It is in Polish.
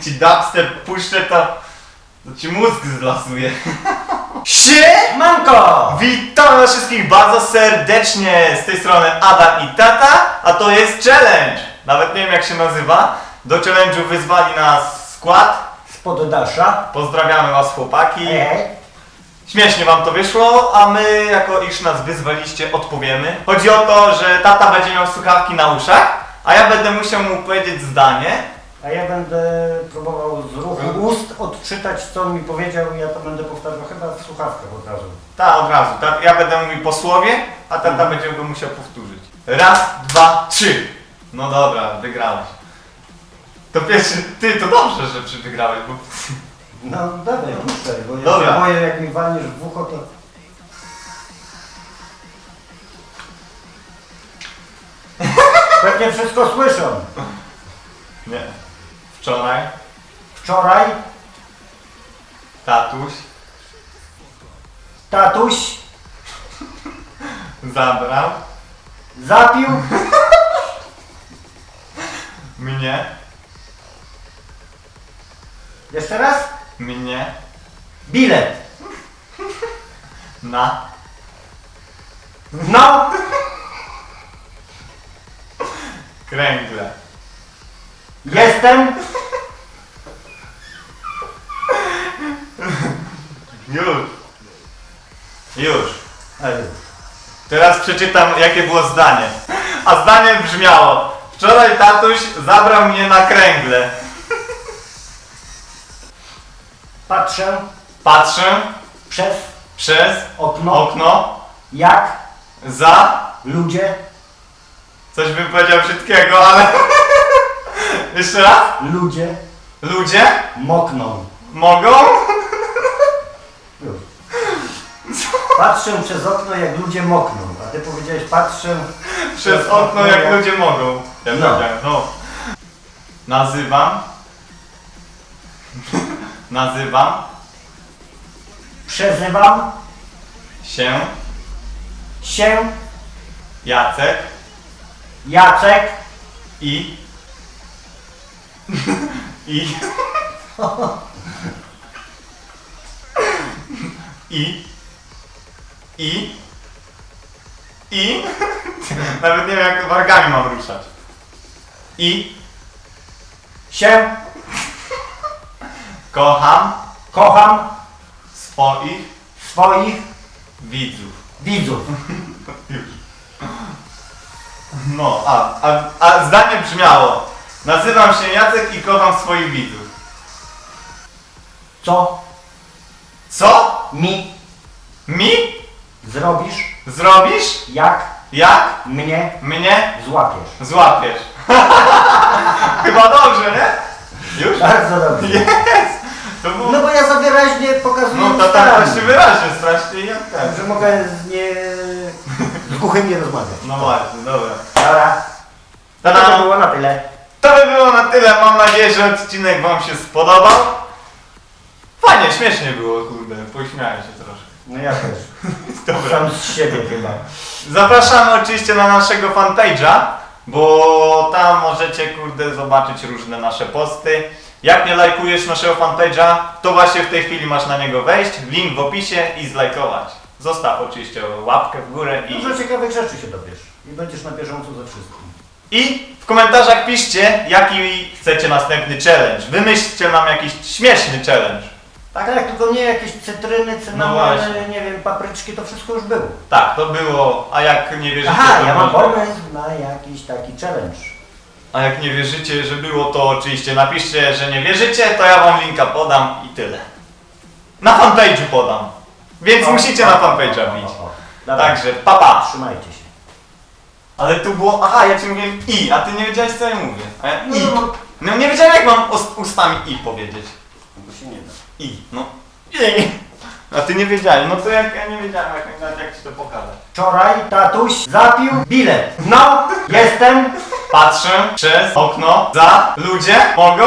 Jak ci dubstep puszczę, to, to ci mózg zlasuje. Sie! Manko! Witam was wszystkich bardzo serdecznie z tej strony Adam i Tata, a to jest challenge. Nawet nie wiem jak się nazywa. Do challenge'u wyzwali nas skład. Spod Dasza. Pozdrawiamy was chłopaki. Ej. Śmiesznie wam to wyszło, a my jako iż nas wyzwaliście odpowiemy. Chodzi o to, że tata będzie miał słuchawki na uszach, a ja będę musiał mu powiedzieć zdanie. A ja będę próbował z ruchu ust odczytać, co on mi powiedział i ja to będę powtarzał chyba w słuchawkach od razu. Ta od razu. Ta, ja będę mówił po słowie, a tata będzie go musiał powtórzyć. Raz, dwa, trzy. No dobra, wygrałeś. To pierwszy, ty to dobrze, że przy wygrałeś, bo... No dawaj, puszczaj, bo ja Dobra. się boję, jak mi walniesz w ucho, to... Pewnie wszystko słyszą. Nie. Wczoraj? Wczoraj? Tatuś? Tatuś? Zabrał? Zapił? Mnie, jeszcze raz? Mnie? Bilet. na? No, kręgle. jestem Teraz przeczytam, jakie było zdanie. A zdanie brzmiało: Wczoraj tatuś zabrał mnie na kręgle. Patrzę Patrzę przez przez okno, okno jak za. ludzie, Coś bym powiedział brzydkiego, ale. Jeszcze raz? ludzie Ludzie mokną. mogą. Już. Patrzę przez okno, jak ludzie mokną. A ty powiedziałeś, patrzę Przez okno, jak ludzie mogą. Ja No. powiedziałem, no. Nazywam. Nazywam Przezywam się się Jacek Jacek i. I. I. I. I. Nawet nie wiem, jak wargami mam ruszać. I. się Kocham kocham swoich swoich widzów. widzów. Już. No, a, a, a zdanie brzmiało. Nazywam się Jacek i kocham swoich widzów. Co Co? mi Mi? Zrobisz, Zrobisz? jak Jak mnie mnie złapiesz? złapiesz? Chyba dobrze, nie? Już? Bardzo dobrze. Jest! To było... No bo ja za wyraźnie pokazuję No to tak ustami, właśnie wyraźnie strasznie jak ten. że mogę z nie... z głuchym nie rozmawiać. No właśnie, dobra. Dobra, to Tada! było na tyle. To by było na tyle. Mam nadzieję, że odcinek Wam się spodobał. Fajnie, śmiesznie było, kurde. Pośmiałem się troszkę. No ja też. Dobra. Sam z siebie chyba. Zapraszamy oczywiście na naszego fanpage'a, bo tam możecie, kurde, zobaczyć różne nasze posty. Jak nie lajkujesz naszego fanpage'a, to właśnie w tej chwili masz na niego wejść, link w opisie i zlajkować. Zostaw oczywiście łapkę w górę i... Dużo ciekawych rzeczy się dowiesz. I będziesz na bieżąco ze wszystkim. I w komentarzach piszcie, jaki chcecie następny challenge. Wymyślcie nam jakiś śmieszny challenge. Tak, tak, tylko nie jakieś cytryny, No cynamony, właśnie. nie wiem, papryczki, to wszystko już było. Tak, to było, a jak nie wierzycie, Aha, to ja mam może- pomysł na jakiś taki challenge. A jak nie wierzycie, że było, to oczywiście napiszcie, że nie wierzycie, to ja wam linka podam i tyle. Na fanpage'u podam. Więc O, musicie o, na o, fanpage'a o, o, wbić. o. Dobra, Także papa. trzymajcie się. Ale tu było, aha, ja ci mówiłem i, a ty nie wiedziałeś co ja mówię. A ja i. No, no. No nie wiedziałem jak mam ust- ustami i powiedzieć. No bo się nie da. I, no. I. A ty nie wiedziałeś, no to jak ja nie wiedziałem jak, jak ci to pokazać. Wczoraj tatuś zapił bilet. No, jestem Patrzę przez okno za ludzie mogą